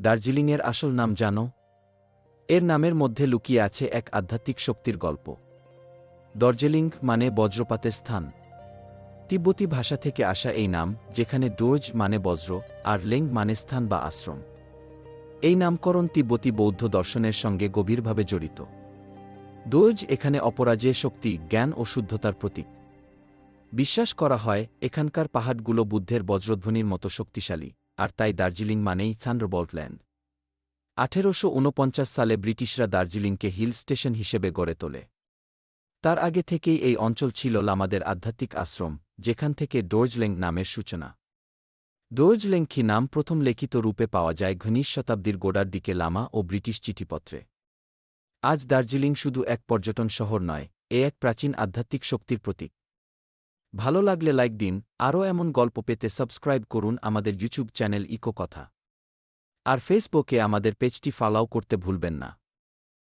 দার্জিলিংয়ের আসল নাম জানো? এর নামের মধ্যে লুকিয়ে আছে এক আধ্যাত্মিক শক্তির গল্প। দর্জিলিং মানে বজ্রপাতের স্থান। তিব্বতী ভাষা থেকে আসা এই নাম, যেখানে ডোজ মানে বজ্র, আর লেং মানে স্থান বা আশ্রম। এই নামকরণ তিব্বতী বৌদ্ধ দর্শনের সঙ্গে গভীরভাবে জড়িত। দোজ এখানে অপরাজেয় শক্তি, জ্ঞান ও শুদ্ধতার প্রতীক। বিশ্বাস করা হয়, এখানকার পাহাড়গুলো বুদ্ধের বজ্রধ্বনির মতো শক্তিশালী। আর তাই দার্জিলিং মানেই থান্ডারবোল্ট ল্যান্ড। আঠেরোশো ঊনপঞ্চাশ সালে ব্রিটিশরা দার্জিলিংকে হিল স্টেশন হিসেবে গড়ে তোলে। তার আগে থেকেই এই অঞ্চল ছিল লামাদের আধ্যাত্মিক আশ্রম, যেখান থেকে ডোর্জলেং নামের সূচনা। ডোর্জলেংখি নাম প্রথম লিখিত রূপে পাওয়া যায় ঘনিশ শতাব্দীর গোড়ার দিকে লামা ও ব্রিটিশ চিঠিপত্রে। আজ দার্জিলিং শুধু এক পর্যটন শহর নয়, এ এক প্রাচীন আধ্যাত্মিক শক্তির প্রতীক। ভালো লাগলে লাইক দিন, আরও এমন গল্প পেতে সাবস্ক্রাইব করুন আমাদের ইউটিউব চ্যানেল ইকো কথা। আর ফেসবুকে আমাদের পেজটি ফলাও করতে ভুলবেন না।